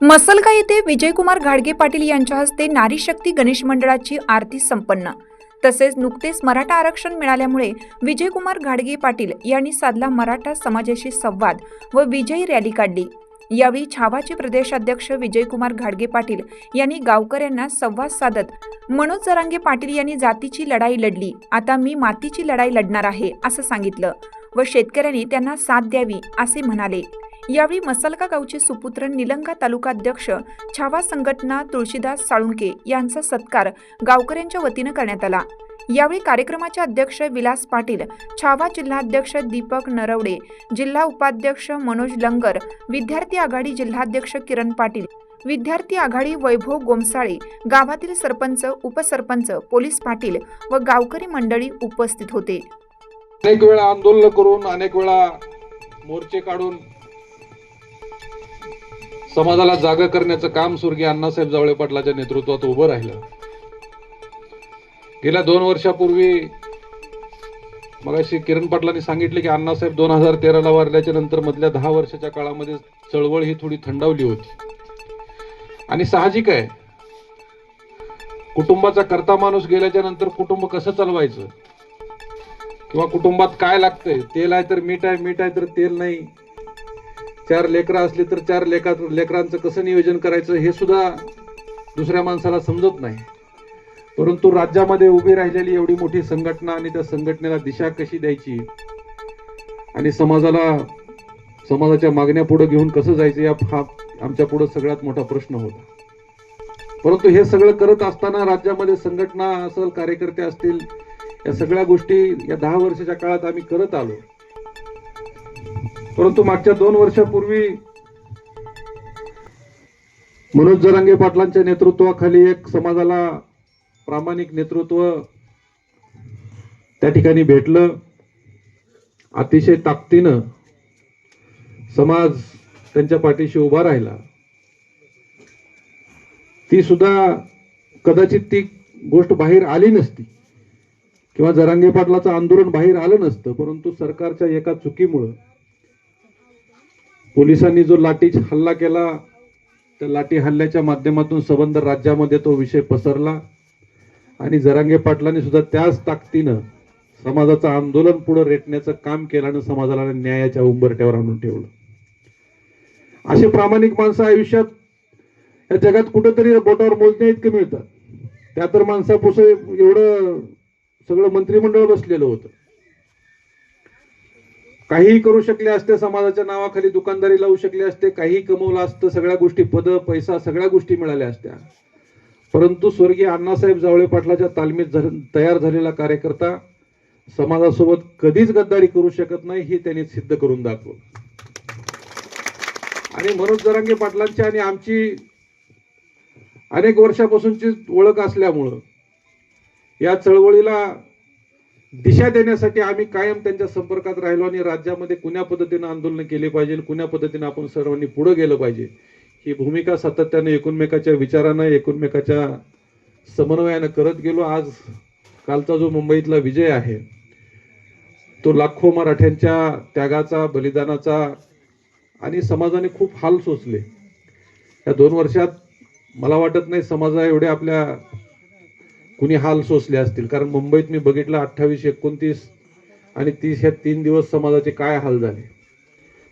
मसलगा येथे विजयकुमार घाडगे पाटील यांच्या हस्ते नारी शक्ती गणेश मंडळाची आरती संपन्न. तसेच नुकतेच मराठा आरक्षण मिळाल्यामुळे विजयकुमार घाडगे पाटील यांनी साधला मराठा समाजाशी संवाद व विजयी रॅली काढली. यावेळी छावाचे प्रदेशाध्यक्ष विजयकुमार घाडगे पाटील यांनी गावकऱ्यांना संवाद साधत मनोज जरांगे पाटील यांनी जातीची लढाई लढली. आता मी मातीची लढाई लढणार आहे असं सांगितलं. व शेतकऱ्यांनी त्यांना साथ द्यावी असे म्हणाले. यावेळी मसलका गावचे सुपुत्र निलंगा तालुका अध्यक्ष छावा संघटना तुळशीदास साळुंके यांचा सत्कार गावकऱ्यांच्या वतीनं करण्यात आला. यावेळी कार्यक्रमाचे अध्यक्ष विलास पाटील छावा जिल्हाध्यक्ष दीपक नरवडे जिल्हा उपाध्यक्ष मनोज लंगर विद्यार्थी आघाडी जिल्हाध्यक्ष किरण पाटील विद्यार्थी आघाडी वैभव गोमसाळे गावातील सरपंच उपसरपंच पोलीस पाटील व गावकरी मंडळी उपस्थित होते. अनेक वेळा आंदोलन करून अनेक वेळा मोर्चे काढून समाजाला जागा करण्याचं काम स्वर्गीय अण्णासाहेब जावळे पाटलाच्या नेतृत्वात उभं राहिलं. गेल्या दोन वर्षापूर्वी मगाशी किरण पाटलांनी सांगितले की अण्णासाहेब दोन हजार तेराला वारल्याच्या नंतर मधल्या दहा वर्षाच्या काळामध्ये चळवळ ही थोडी थंडावली होती. आणि साहजिक आहे. कुटुंबाचा करता माणूस गेल्याच्यानंतर कुटुंब कसं चालवायचं? किंवा कुटुंबात काय लागतंय तेल आहे तर मीठ आहे मीठ आहे तर तेल नाही. चार लेकरं असली तर चार लेखा लेकरांचं कसं नियोजन करायचं हे सुद्धा दुसऱ्या माणसाला समजत नाही. परंतु राज्यामध्ये उभी राहिलेली एवढी मोठी संघटना आणि त्या संघटनेला दिशा कशी द्यायची? आणि समाजाला समाजाच्या मागण्या पुढे घेऊन कसं जायचं या हा आमच्या पुढे सगळ्यात मोठा प्रश्न होता. परंतु हे सगळं करत असताना राज्यामध्ये संघटना असेल कार्यकर्ते असतील या सगळ्या गोष्टी या दहा वर्षाच्या काळात आम्ही करत आलो. परंतु मागच्या दोन वर्षापूर्वी मनोज जरांगे पाटलांच्या नेतृत्वाखाली एक समाजाला प्रामाणिक नेतृत्व त्या ठिकाणी भेटलं. अतिशय ताकदीनं समाज त्यांच्या पाठीशी उभा राहिला. ती सुद्धा कदाचित ती गोष्ट बाहेर आली नसती. किंवा जरांगे पाटलाचं आंदोलन बाहेर आलं नसतं परंतु सरकारच्या एका चुकीमुळं पोलिसांनी जो लाठी हल्ला केला त्या लाठी हल्ल्याच्या माध्यमातून सबंध राज्यामध्ये तो विषय पसरला आणि जरांगे पाटलांनी सुद्धा त्याच ताकदीनं समाजाचं आंदोलन पुढे रेटण्याचं काम केलं आणि समाजाला न्यायाच्या उंबरट्यावर आणून ठेवलं. असे प्रामाणिक माणसं आयुष्यात या जगात कुठेतरी बोटावर मोजण्या इतकं मिळतात. त्या तर माणसापुसं एवढं सगळं मंत्रिमंडळ बसलेलं होतं. काहीही करू शकले असते समाजाच्या नावाखाली दुकानदारी लावू शकले असते काही कमवलं असतं सगळ्या गोष्टी पद पैसा सगळ्या गोष्टी मिळाल्या असत्या. परंतु स्वर्गीय अण्णासाहेब जावळे पाटलाच्या तालमीत तयार झालेला कार्यकर्ता समाजासोबत कधीच गद्दारी करू शकत नाही हे त्यांनी सिद्ध करून दाखवलं. आणि मनोज जरांगे पाटलांची आणि आमची अनेक वर्षापासूनची ओळख असल्यामुळं या चळवळीला दिशा देण्यासाठी आम्ही कायम त्यांच्या संपर्कात राहिलो आणि राज्यामध्ये कुण्या पद्धतीनं आंदोलन केले पाहिजे कुण्या पद्धतीनं आपण सर्वांनी पुढे गेलं पाहिजे ही भूमिका सातत्याने एकूणमेकाच्या विचारानं एकूणमेकाच्या समन्वयानं करत गेलो. आज कालचा जो मुंबईतला विजय आहे तो लाखो मराठ्यांच्या त्यागाचा बलिदानाचा आणि समाजाने खूप हाल सोसले. या दोन वर्षात मला वाटत नाही समाजा एवढे आपल्या कुणी हाल सोसले असतील? कारण मुंबईत मी बघितलं अठ्ठावीस एकोणतीस आणि तीस ह्या तीन दिवस समाजाचे काय हाल झाले?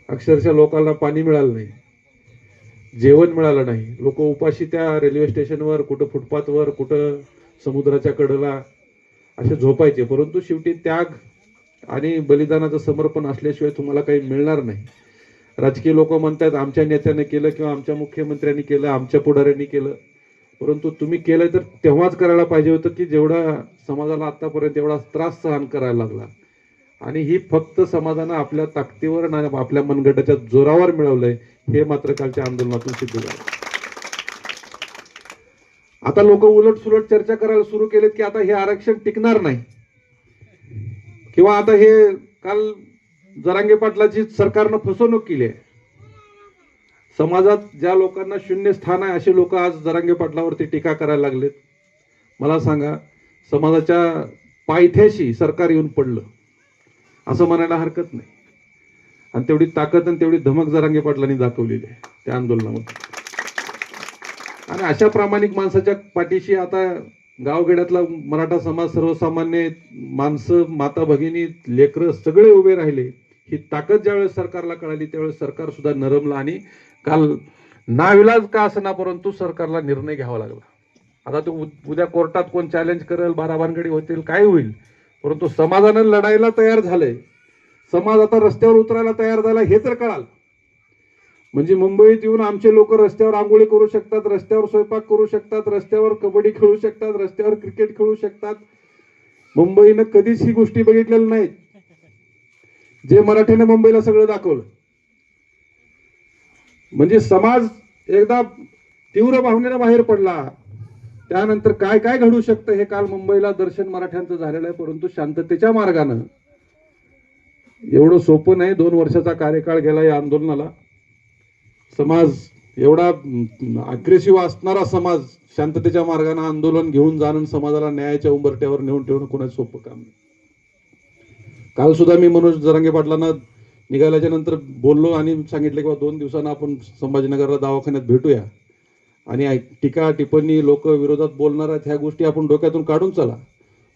अक्षरशः लोकांना पाणी मिळालं नाही. जेवण मिळालं नाही. लोक उपाशी त्या रेल्वे स्टेशनवर कुठं फुटपाथवर कुठं समुद्राच्या कडेला असे झोपायचे. परंतु शेवटी त्याग आणि बलिदानाचं समर्पण असल्याशिवाय तुम्हाला काही मिळणार नाही. राजकीय लोक म्हणतात आमच्या नेत्याने केलं किंवा आमच्या मुख्यमंत्र्यांनी केलं आमच्या पुढाऱ्यांनी केलं. परंतु तुम्ही केलं तर तेव्हाच करायला पाहिजे होतं की जेवढा समाजाला आतापर्यंत एवढा त्रास सहन करायला लागला. आणि ही फक्त समाजानं आपल्या ताकदीवर आणि आपल्या मनगटाच्या जोरावर मिळवलंय हे मात्र कालच्या आंदोलनातून सिद्ध झालं. आता लोक उलट सुलट चर्चा करायला सुरू केलेत की आता हे आरक्षण टिकणार नाही. किंवा आता हे काल जरांगे पाटलाची सरकारनं फसवणूक केली आहे. समाजात ज्या लोकांना शून्य स्थान आहे असे लोक आज जरांगे पाटलावरती टीका करायला लागलेत. मला सांगा समाजाच्या पायथ्याशी सरकार येऊन पडलं असं म्हणायला हरकत नाही. आणि तेवढी ताकद आणि तेवढी धमक जरांगे पाटलांनी दाखवलेली आहे त्या आंदोलनामध्ये. आणि अशा प्रामाणिक माणसाच्या पाठीशी आता गावखेड्यातला मराठा समाज सर्वसामान्य माणसं माता भगिनी लेकरं सगळे उभे राहिले. ही ताकद ज्यावेळेस सरकारला कळाली त्यावेळेस सरकार सुद्धा नरमला आणि काल नाविलाज का असना परंतु सरकारला निर्णय घ्यावा लागला. आता तो उ- उद्या कोर्टात कोण चॅलेंज करेल भाराभानगडी होतील काय होईल? परंतु समाजानं लढायला तयार झालंय. समाज आता रस्त्यावर उतरायला तयार झाला हे तर कळाल. म्हणजे मुंबईत येऊन आमचे लोक रस्त्यावर आंघोळी करू शकतात रस्त्यावर स्वयंपाक करू शकतात रस्त्यावर कबड्डी खेळू शकतात रस्त्यावर क्रिकेट खेळू शकतात. मुंबईनं कधीच ही गोष्टी बघितलेल्या नाहीत. जे मराठीने मुंबईला सगळं दाखवलं. म्हणजे समाज एकदा तीव्र भावनेनं बाहेर पडला त्यानंतर काय काय घडू शकतं हे काल मुंबईला दर्शन मराठ्यांचं झालेलं आहे परंतु शांततेच्या मार्गानं एवढं सोपं नाही दोन वर्षाचा कार्यकाळ गेला या आंदोलनाला. समाज एवढा अग्रेसिव्ह असणारा समाज शांततेच्या मार्गाने आंदोलन घेऊन जाणं समाजाला न्यायाच्या उंबरट्यावर नेऊन ठेवणं कोणाचं सोपं काम नाही. काल सुद्धा मी मनोज जरांगे पाटलांना निघाल्याच्या नंतर बोललो आणि सांगितलं की बा दोन दिवसांना आपण संभाजीनगरला दवाखान्यात भेटूया. आणि टीका टिप्पणी लोक विरोधात बोलणार आहेत ह्या गोष्टी आपण डोक्यातून काढून चला.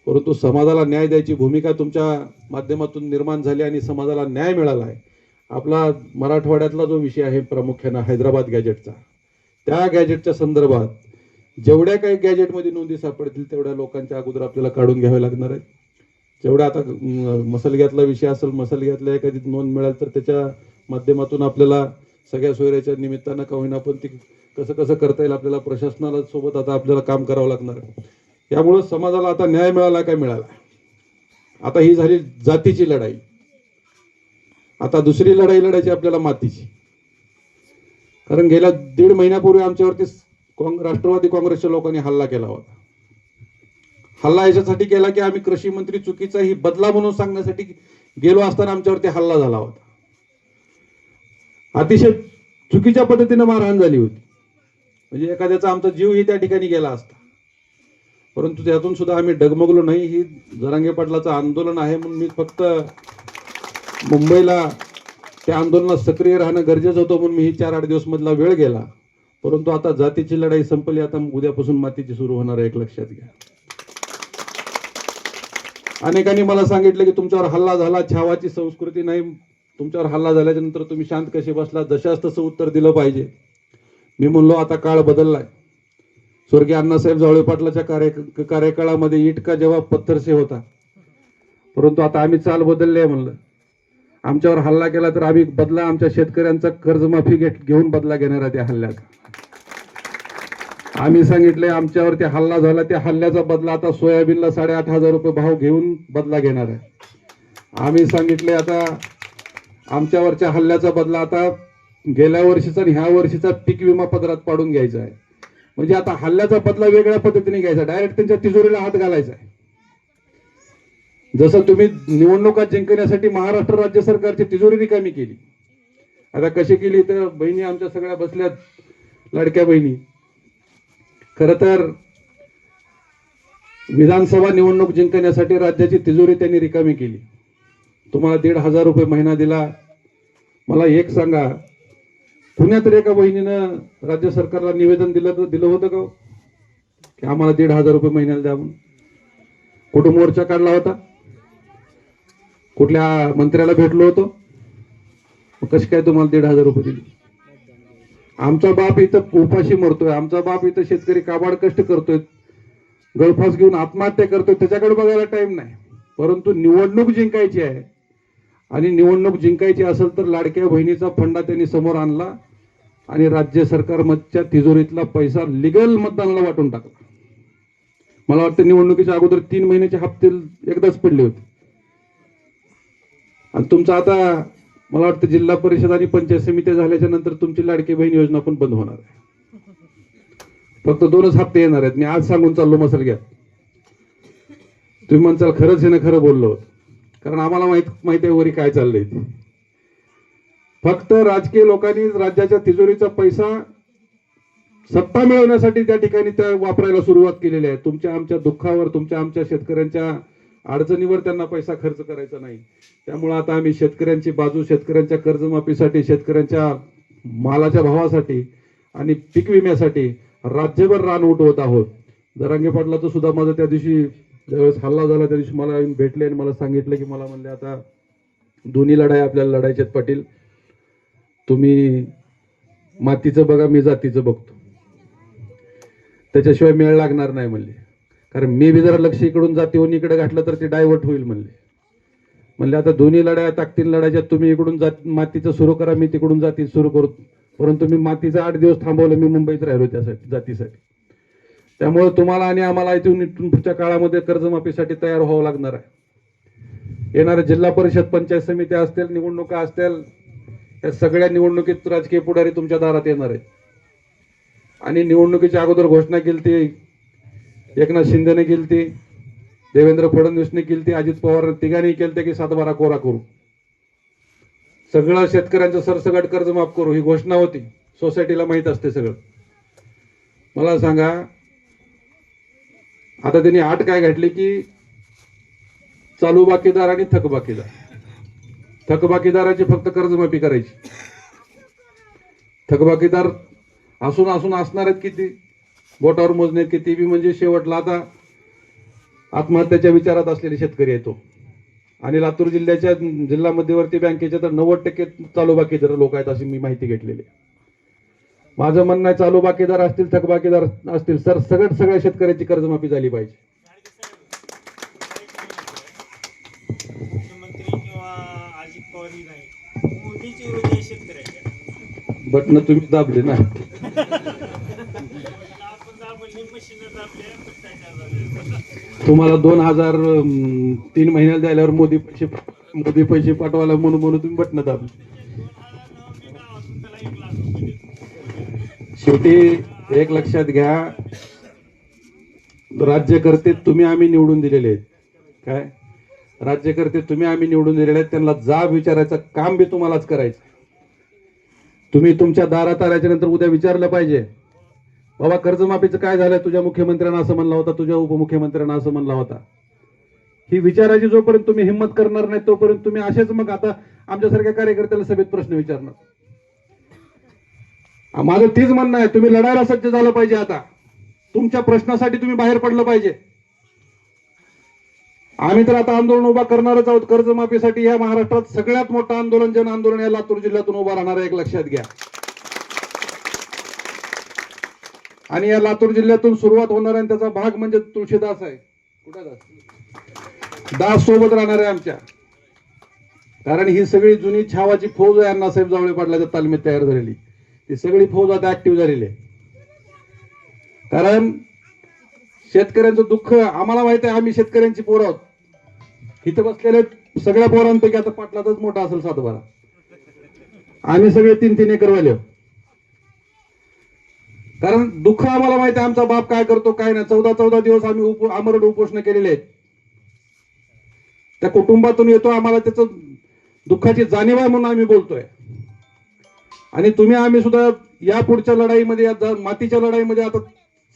परंतु समाजाला न्याय द्यायची भूमिका तुमच्या माध्यमातून निर्माण झाली आणि समाजाला न्याय मिळाला आहे. आपला मराठवाड्यातला जो विषय आहे प्रामुख्यानं हैदराबाद गॅजेटचा त्या गॅजेटच्या संदर्भात जेवढ्या काही गॅजेटमध्ये नोंदी सापडतील तेवढ्या लोकांच्या अगोदर आपल्याला काढून घ्यावे लागणार आहे जेवढा आता मसलग्यातला विषय असेल मसलग्यातल्या एखादी नोंद मिळाल तर त्याच्या माध्यमातून आपल्याला सगळ्या सोयऱ्याच्या निमित्तानं का होईना पण ती कसं कसं करता येईल आपल्याला प्रशासनाला सोबत आता आपल्याला काम करावं लागणार. आहे यामुळं समाजाला आता न्याय मिळाला काय मिळाला? आता ही झाली जातीची लढाई. आता दुसरी लढाई लढायची आपल्याला मातीची. कारण गेल्या दीड महिन्यापूर्वी आमच्यावरती काँग- राष्ट्रवादी काँग्रेसच्या लोकांनी हल्ला केला होता. हल्ला याच्यासाठी केला की आम्ही कृषी मंत्री चुकीचा ही बदला म्हणून सांगण्यासाठी गेलो असताना आमच्यावरती हल्ला झाला होता. अतिशय चुकीच्या पद्धतीनं मारहाण झाली होती. म्हणजे एखाद्याचा आमचा जीवही त्या ठिकाणी गेला असता. परंतु त्यातून सुद्धा आम्ही डगमगलो नाही. ही जरांगे पाटलाचं आंदोलन आहे म्हणून मी फक्त मुंबईला त्या आंदोलनात सक्रिय राहणं गरजेचं होतं म्हणून मी ही चार आठ दिवस मधला वेळ गेला. परंतु आता जातीची लढाई संपली. आता उद्यापासून मातीची सुरू होणार आहे एक लक्षात घ्या. अनेकांनी मला सांगितलं की तुमच्यावर हल्ला झाला छावाची संस्कृती नाही तुमच्यावर हल्ला झाल्याच्यानंतर तुम्ही शांत कसे बसला? जशास तसं उत्तर दिलं पाहिजे. मी म्हणलो आता काळ बदललाय. स्वर्गीय अण्णासाहेब जावळे पाटलाच्या कार्य कार्यकाळामध्ये इटका जेव्हा पत्थरसे होता. परंतु आता आम्ही चाल बदलली आहे म्हणलं. आमच्यावर हल्ला केला तर आम्ही बदला आमच्या शेतकऱ्यांचा कर्जमाफी घेत घेऊन बदला घेणार आहे त्या हल्ल्याचा. आम्ही सांगितले आमच्यावरती हल्ला झाला त्या हल्ल्याचा बदला आता सोयाबीनला साडेआठ हजार रुपये भाव घेऊन बदला घेणार आहे. आम्ही सांगितले आता आमच्यावरच्या हल्ल्याचा बदला आता गेल्या वर्षीचा आणि ह्या वर्षीचा पीक विमा पदरात पाडून घ्यायचा आहे. म्हणजे आता हल्ल्याचा बदला वेगळ्या पद्धतीने घ्यायचा डायरेक्ट त्यांच्या तिजोरीला हात घालायचा आहे. जसं तुम्ही निवडणुका जिंकण्यासाठी महाराष्ट्र राज्य सरकारची तिजोरी रिकामी केली. आता कशी केली तर बहिणी आमच्या सगळ्या बसल्यात लडक्या बहिणी. खर तर विधानसभा निवडणूक जिंकण्यासाठी राज्याची तिजोरी त्यांनी रिकामी केली. तुम्हाला दीड हजार रुपये महिना दिला. मला एक सांगा पुण्यात एका बहिणीनं राज्य सरकारला निवेदन दिलं तर दिलं होतं का हो? की आम्हाला दीड हजार रुपये महिन्याला द्या म्हणून. कुठं मोर्चा काढला होता? कुठल्या मंत्र्याला भेटलो होतो? कशी काय तुम्हाला दीड हजार रुपये दिली? आमचा बाप इथं उपाशी मरतोय आमचा बाप इथं शेतकरी काबाड कष्ट करतोय गळफास घेऊन आत्महत्या करतोय त्याच्याकडे बघायला टाइम नाही. परंतु निवडणूक जिंकायची आहे. आणि निवडणूक जिंकायची असेल तर लाडक्या बहिणीचा फंडा त्यांनी समोर आणला आणि राज्य सरकारमधच्या तिजोरीतला पैसा लिगल मतदानाला वाटून टाकला. मला वाटतं निवडणुकीच्या अगोदर तीन महिन्याचे हप्ते एकदाच पडले होते. आणि तुमचा आता मला वाटतं जिल्हा परिषद आणि पंचायत समिती झाल्याच्यानंतर तुमची लाडकी बहीण योजना पण बंद होणार आहे. फक्त दोनच हप्ते येणार आहेत. मी आज सांगून चाललो मसल घ्या तुम्ही म्हणचाल खरंच हे ना खरं बोललो. कारण आम्हाला माहीत माहिती आहे वरी काय चाललंय फक्त राजकीय लोकांनी राज्याच्या तिजोरीचा पैसा सत्ता मिळवण्यासाठी त्या ठिकाणी त्या वापरायला सुरुवात केलेली आहे. तुमच्या आमच्या दुःखावर तुमच्या आमच्या शेतकऱ्यांच्या अडचणीवर त्यांना पैसा खर्च करायचा नाही. त्यामुळे आता आम्ही शेतकऱ्यांची बाजू शेतकऱ्यांच्या कर्जमाफीसाठी शेतकऱ्यांच्या मालाच्या भावासाठी आणि पीक विम्यासाठी राज्यभर रान उठवत आहोत. जरांगे पाटलाचं सुद्धा माझं त्या दिवशी ज्यावेळेस हल्ला झाला त्या दिवशी मला येऊन भेटले आणि मला सांगितलं की मला म्हणले आता दोन्ही लढाई आपल्याला लढायचे आहेत पाटील. तुम्ही मातीचं बघा मी जातीचं बघतो. त्याच्याशिवाय मेळ लागणार नाही म्हणले. कारण मी बी जरा लक्ष इकडून जातीहून इकडे घातलं तर ते डायव्हर्ट होईल म्हणले. म्हणले आता दोन्ही लढाया ताकतील लढायच्या तुम्ही इकडून जात मातीचं सुरू करा मी तिकडून जाती सुरू करू. परंतु मी मातीचं आठ दिवस थांबवलं मी मुंबईत राहिलो त्यासाठी जातीसाठी. त्यामुळे तुम्हाला आणि आम्हाला इथून इथून पुढच्या काळामध्ये कर्जमाफीसाठी तयार व्हावं लागणार आहे. येणाऱ्या जिल्हा परिषद पंचायत समित्या असतील निवडणुका असतील या सगळ्या निवडणुकीत राजकीय पुढारी तुमच्या दारात येणार आहेत. आणि निवडणुकीच्या अगोदर घोषणा केली ती एकनाथ शिंदेने केली ती देवेंद्र फडणवीसने केली ती अजित पवार तिघांनी केलं की सातबारा कोरा करू. सगळं शेतकऱ्यांचं सरसगट कर्ज माफ करू ही घोषणा होती. सोसायटीला माहीत असते सगळं. मला सांगा आता त्यांनी आठ काय घातली की चालू बाकीदार आणि थकबाकीदार थकबाकीदाराची फक्त कर्जमाफी करायची. थकबाकीदार असून असून असणार आहेत किती? बोटावर मोजणे किती बी म्हणजे शेवटला आता आत्महत्याच्या विचारात असलेले शेतकरी आहे तो. आणि लातूर जिल्ह्याच्या जिल्हा मध्यवर्ती बँकेच्या तर नव्वद टक्के चालू बाकीदार लोक आहेत अशी मी माहिती घेतलेली आहे. माझं म्हणणं आहे चालू बाकीदार असतील थकबाकीदार असतील सर सगळ्यात सगळ्या शेतकऱ्याची कर्जमाफी झाली पाहिजे. बटन तुम्ही दाबले ना आपण दाबले मशीन दाबले भ्रष्टाचार झाले तुम्हाला दोन हजार तीन महिन्याला द्यायल्यावर मोदी पैसे मोदी पैसे पाठवायला म्हणून म्हणून तुम्ही बटन दाबले. शेवटी एक लक्षात घ्या राज्यकर्ते तुम्ही आम्ही निवडून दिलेले आहेत. काय? राज्यकर्ते तुम्ही आम्ही निवडून दिलेले आहेत त्यांना जाब विचारायचं काम बी तुम्हालाच करायचं. तुम्ही तुमच्या दारात आल्याच्यानंतर उद्या विचारलं पाहिजे. बाबा कर्जमाफीचं काय झालं? तुझ्या मुख्यमंत्र्यांना असं म्हणला होता तुझ्या उपमुख्यमंत्र्यांना असं म्हणला होता. ही विचाराची जोपर्यंत तुम्ही हिंमत करणार नाही तोपर्यंत तुम्ही असेच मग आता आमच्यासारख्या कार्यकर्त्याला सभेत प्रश्न विचारणार. माझं तीच म्हणणं आहे तुम्ही लढायला सज्ज झालं पाहिजे आता. तुमच्या प्रश्नासाठी तुम्ही बाहेर पडलं पाहिजे. आम्ही तर आता आंदोलन उभा करणारच आहोत. कर्जमाफीसाठी या महाराष्ट्रात सगळ्यात मोठं आंदोलन जन आंदोलन या लातूर जिल्ह्यातून उभा राहणार आहे एक लक्षात घ्या. आणि या लातूर जिल्ह्यातून सुरुवात होणार आणि त्याचा भाग म्हणजे तुळशीदास आहे. कुठे दास? दास सोबत राहणार आहे आमच्या. कारण ही सगळी जुनी छावाची फौज आहे अण्णासाहेब जावळे पाटलाच्या तालमीत तयार झालेली. ती सगळी फौज आता ऍक्टिव्ह झालेली आहे. कारण शेतकऱ्यांचं दुःख आम्हाला माहीत आहे आम्ही शेतकऱ्यांची पोरं आहोत. इथं बसलेले सगळ्या पोरांपैकी आता पाटलातच मोठा असेल सातबारा. आम्ही सगळे तीन तीन एकर वाले आहोत. कारण दुःख आम्हाला माहिती आहे आमचा बाप काय करतो काय नाही. चौदा चौदा दिवस आम्ही उप आमरण उपोषण केलेले आहेत. त्या कुटुंबातून येतो आम्हाला त्याच दुःखाची जाणीव आहे म्हणून आम्ही बोलतोय. आणि तुम्ही आम्ही सुद्धा या पुढच्या लढाईमध्ये या मातीच्या लढाईमध्ये आता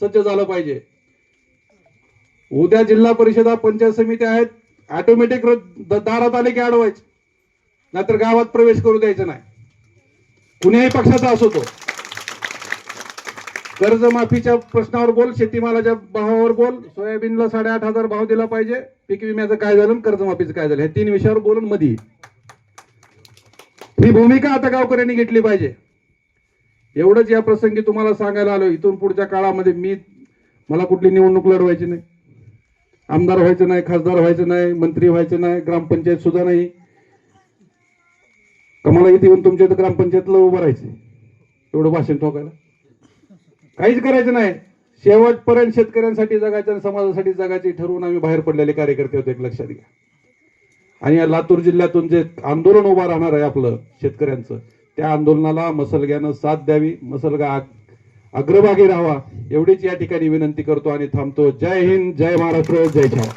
सज्ज झालं पाहिजे. उद्या जिल्हा परिषदा पंचायत समिती आहेत ऑटोमॅटिक दारात आले की अडवायचे. नाहीतर गावात प्रवेश करू द्यायचा नाही. कुणीही पक्षाचा असो तो. कर्जमाफीच्या प्रश्नावर बोल शेतीमालाच्या भावावर बोल. सोयाबीनला साडेआठ हजार भाव दिला पाहिजे. पीक विम्याचं काय झालं कर्जमाफीचं काय झालं? हे तीन विषयावर बोलून मध्ये ही भूमिका आता गावकऱ्यांनी घेतली पाहिजे. एवढंच या प्रसंगी तुम्हाला सांगायला आलो इथून पुढच्या काळामध्ये मी मला कुठली निवडणूक लढवायची नाही. आमदार व्हायचं नाही खासदार व्हायचं नाही मंत्री व्हायचं नाही ग्रामपंचायत सुद्धा नाही. कमाला इथे येऊन तुमच्या इथं ग्रामपंचायतला उभं राहायचं. एवढं भाषण ठोकायला. काहीच करायचं नाही. शेवटपर्यंत शेतकऱ्यांसाठी जगायचं आणि समाजासाठी जगायचे ठरवून आम्ही बाहेर पडलेले कार्यकर्ते होते एक लक्षात घ्या. आणि या लातूर जिल्ह्यातून जे आंदोलन उभं राहणार आहे आपलं शेतकऱ्यांचं त्या आंदोलनाला मसलग्यानं साथ द्यावी मसलगा अग्रभागी राहावा एवढीच या ठिकाणी विनंती करतो आणि थांबतो. जय हिंद जय महाराष्ट्र जय छावा